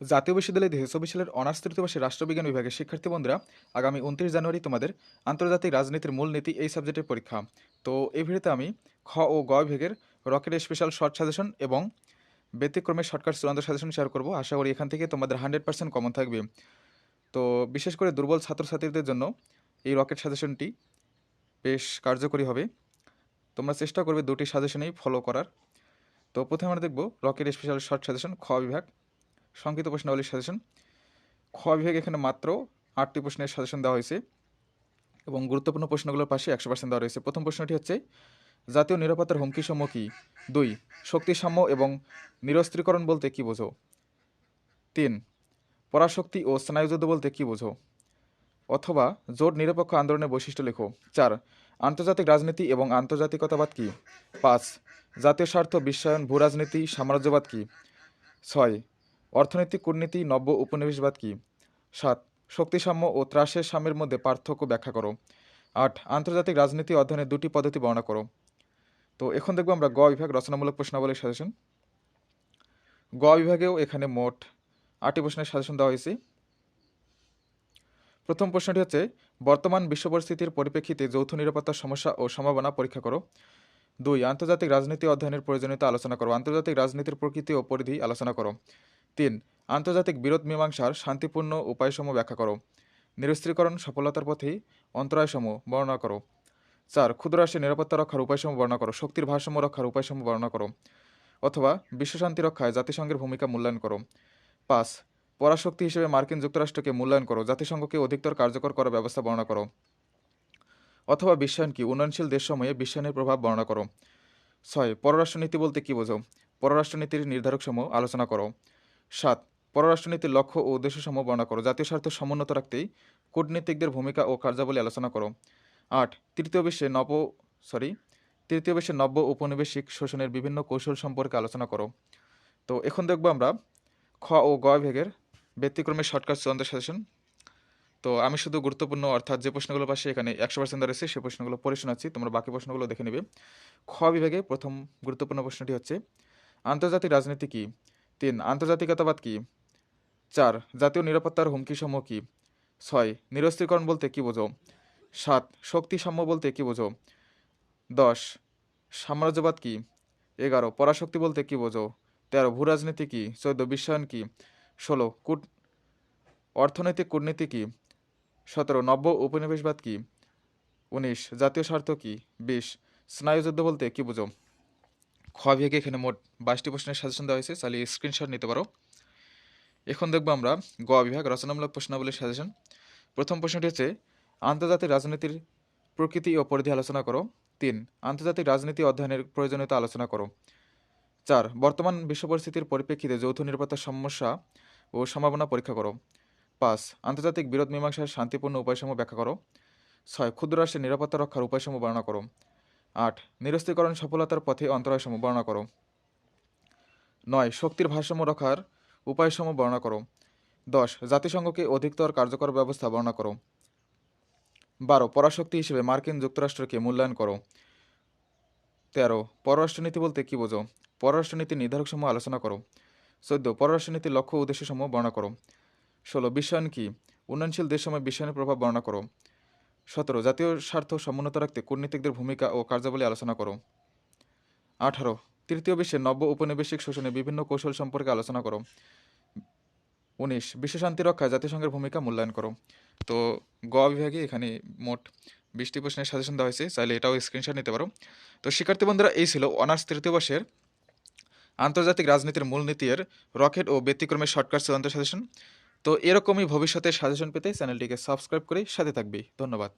জাতীয় বিশ্ববিদ্যালয় দুই হাজার চব্বিশ সালের অনার্স তৃতীয় বর্ষের রাষ্ট্রবিজ্ঞান বিভাগের শিক্ষার্থী বন্ধুরা, আগামী উনত্রিশ জানুয়ারি তোমাদের আন্তর্জাতিক রাজনীতির মূলনীতি এই সাবজেক্টের পরীক্ষা। তো এই ভিডিওতে আমি খ ও গ বিভাগের রকেট স্পেশাল শর্ট সাজেশন এবং ব্যতিক্রমের শর্টকাট চূড়ান্ত সাজেশন শেয়ার করব। আশা করি এখান থেকে তোমাদের হান্ড্রেড পার্সেন্ট কমন থাকবে। তো বিশেষ করে দুর্বল ছাত্রছাত্রীদের জন্য এই রকেট সাজেশনটি বেশ কার্যকরী হবে। তোমরা চেষ্টা করবে দুটি সাজেশনেই ফলো করার। তো প্রথমে আমরা দেখব রকেট স্পেশাল শর্ট সাজেশন খ বিভাগ। সংক্ষিপ্ত প্রশ্নাবলীর সাজেশন। খ বিভাগ এখানে মাত্র আটটি প্রশ্নের সাজেশন দেওয়া হয়েছে এবং গুরুত্বপূর্ণ প্রশ্নগুলোর পাশে একশো পার্সেন্ট দেওয়া রয়েছে। প্রথম প্রশ্নটি হচ্ছে, জাতীয় নিরাপত্তার হুমকি সমূহ কী? দুই, শক্তিসাম্য এবং নিরস্ত্রীকরণ বলতে কী বোঝো? তিন, পরাশক্তি ও স্নায়ুযুদ্ধ বলতে কী বোঝো? অথবা, জোট নিরপেক্ষ আন্দোলনের বৈশিষ্ট্য লেখো। চার, আন্তর্জাতিক রাজনীতি এবং আন্তর্জাতিকতাবাদ কী? পাঁচ, জাতীয় স্বার্থ বিশ্বায়ন, ভূরাজনীতি, সাম্রাজ্যবাদ কী? ছয় অর্থনৈতিক কূটনীতি, নব্য উপনিবেশবাদ কী? সাত, শক্তিসাম্য ও ত্রাসের সাম্যের মধ্যে পার্থক্য ব্যাখ্যা করো। আট, আন্তর্জাতিক রাজনীতি অধ্যয়নের দুটি পদ্ধতি বর্ণনা করো। তো এখন দেখব আমরা গ বিভাগ রচনামূলক প্রশ্নাবলীর সাজেশন। গ বিভাগেও এখানে মোট আটটি প্রশ্নের সাজেশন দেওয়া হয়েছে। প্রথম প্রশ্নটি হচ্ছে, বর্তমান বিশ্ব পরিস্থিতির পরিপ্রেক্ষিতে যৌথ নিরাপত্তার সমস্যা ও সম্ভাবনা পরীক্ষা করো। দুই, আন্তর্জাতিক রাজনীতি অধ্যয়নের প্রয়োজনীয়তা আলোচনা করো। আন্তর্জাতিক রাজনীতির প্রকৃতি ও পরিধি আলোচনা করো। তিন, আন্তর্জাতিক বিরোধ মীমাংসার শান্তিপূর্ণ উপায়সমূহ ব্যাখ্যা করো। নিরস্ত্রীকরণ সফলতার পথে অন্তরায়সমূহ বর্ণনা করো। চার ক্ষুদ্র রাষ্ট্রের নিরাপত্তা রক্ষার উপায়সমূহ বর্ণনা করো। শক্তির ভারসাম্য রক্ষার উপায়সমূহ বর্ণনা করো। অথবা বিশ্বশান্তি রক্ষায় জাতিসংঘের ভূমিকা মূল্যায়ন করো। পাঁচ, পরাশক্তি হিসেবে মার্কিন যুক্তরাষ্ট্রকে মূল্যায়ন করো। জাতিসংঘকে অধিকতর কার্যকর করার ব্যবস্থা বর্ণনা করো। অথবা বিশ্বায়ন কি? উন্নয়নশীল দেশসমূহে বিশ্বায়নের প্রভাব বর্ণনা করো। ছয়, পররাষ্ট্রনীতি বলতে কী বোঝো? পররাষ্ট্রনীতির নির্ধারকসমূহ আলোচনা করো। সাত, পররাষ্ট্রনীতির লক্ষ্য ও উদ্দেশ্যসমূহ বর্ণনা করো। জাতীয় স্বার্থ সমুন্নত রাখতেই কূটনীতিকদের ভূমিকা ও কার্যাবলী আলোচনা করো। আট, তৃতীয় বিশ্বে নব সরি তৃতীয় বিশ্বে নব্য উপনিবেশিক শোষণের বিভিন্ন কৌশল সম্পর্কে আলোচনা করো। তো এখন দেখব আমরা খ ও গ ভেগের ব্যতিক্রমের শর্টকাট চূড়ান্ত সাজেশন তো আমি শুধু গুরুত্বপূর্ণ, অর্থাৎ যে প্রশ্নগুলো পাশে এখানে একশো পার্সেন্ট রয়েছে সেই প্রশ্নগুলো পড়ে শোনাচ্ছি। তোমরা বাকি প্রশ্নগুলো দেখে নেবে। খ বিভাগে প্রথম গুরুত্বপূর্ণ প্রশ্নটি হচ্ছে, আন্তর্জাতিক রাজনীতি কী? তিন, আন্তর্জাতিকতাবাদ কী? চার, জাতীয় নিরাপত্তার হুমকি সমূহ কী? ছয়, নিরস্ত্রীকরণ বলতে কী বোঝো? সাত শক্তি সাম্য বলতে কী বোঝো? দশ, সাম্রাজ্যবাদ কী? এগারো, পরাশক্তি বলতে কী বোঝো? তেরো, ভূরাজনীতি কী? চোদ্দ, বিশ্বায়ন কী? ষোলো, কূট, অর্থনৈতিক কূটনীতি কী? সতেরো, নব্য উপনিবেশবাদ কী? উনিশ, জাতীয় স্বার্থ কী? বিশ স্নায়ুযুদ্ধ বলতে কী বুঝো? খ বিভাগে এখানে মোট বাইশটি প্রশ্নের সাজেশন দেওয়া হয়েছে চালিয়ে স্ক্রিনশট নিতে পারো। এখন দেখব আমরা গ বিভাগ রচনামূলক প্রশ্নাবলীর সাজেশন। প্রথম প্রশ্নটি হচ্ছে, আন্তর্জাতিক রাজনীতির প্রকৃতি ও পরিধি আলোচনা করো। তিন, আন্তর্জাতিক রাজনীতি অধ্যয়নের প্রয়োজনীয়তা আলোচনা করো। চার, বর্তমান বিশ্ব পরিস্থিতির পরিপ্রেক্ষিতে যৌথ নিরাপত্তার সমস্যা ও সম্ভাবনা পরীক্ষা করো। পাঁচ, আন্তর্জাতিক বিরোধ মীমাংসার শান্তিপূর্ণ উপায়সমূহ ব্যাখ্যা করো। ছয়, ক্ষুদ্র রাষ্ট্রের নিরাপত্তা রক্ষার উপায়সমূহ বর্ণনা করো। আট, নিরস্ত্রীকরণ সফলতার পথে অন্তরায়সমূহ বর্ণনা করো। নয়, শক্তির ভারসাম্য রক্ষার উপায়সমূহ বর্ণনা করো। দশ, জাতিসংঘকে অধিকতর কার্যকর ব্যবস্থা বর্ণনা করো। বারো, পরাশক্তি হিসেবে মার্কিন যুক্তরাষ্ট্রকে মূল্যায়ন করো। তেরো, পররাষ্ট্রনীতি বলতে কী বোঝো? পররাষ্ট্রনীতির নির্ধারকসমূহ আলোচনা করো। চোদ্দ, পররাষ্ট্রনীতির লক্ষ্য উদ্দেশ্যসমূহ বর্ণনা করো। ষোলো, বিশ্বায়ন কি? উন্নয়নশীল দেশসমূহে বিশ্বায়নের প্রভাব বর্ণনা করো। সতেরো, জাতীয় স্বার্থ সমুন্নত রাখতে কূটনীতিকদের ভূমিকা ও কার্যাবলী আলোচনা করো। আঠারো, তৃতীয় বিশ্বের নব্য উপনিবেশিক শোষণে বিভিন্ন কৌশল সম্পর্কে আলোচনা করো। উনিশ বিশ্বশান্তি রক্ষায় জাতিসংঘের ভূমিকা মূল্যায়ন করো। তো, গ বিভাগে এখানে মোট বিশটি প্রশ্নের সাজেশন দেওয়া হয়েছে, চাইলে এটাও স্ক্রিনশট নিতে পারো। তো, শিক্ষার্থী বন্ধুরা, এই ছিল অনার্স তৃতীয় বর্ষের আন্তর্জাতিক রাজনীতির মূলনীতির রকেট ও ব্যতিক্রমের শর্টকাট চূড়ান্ত সাজেশন। তো এরকমই ভবিষ্যতে সাজেশন পেতে চ্যানেলটিকে সাবস্ক্রাইব করে সাথে থাকবি। ধন্যবাদ।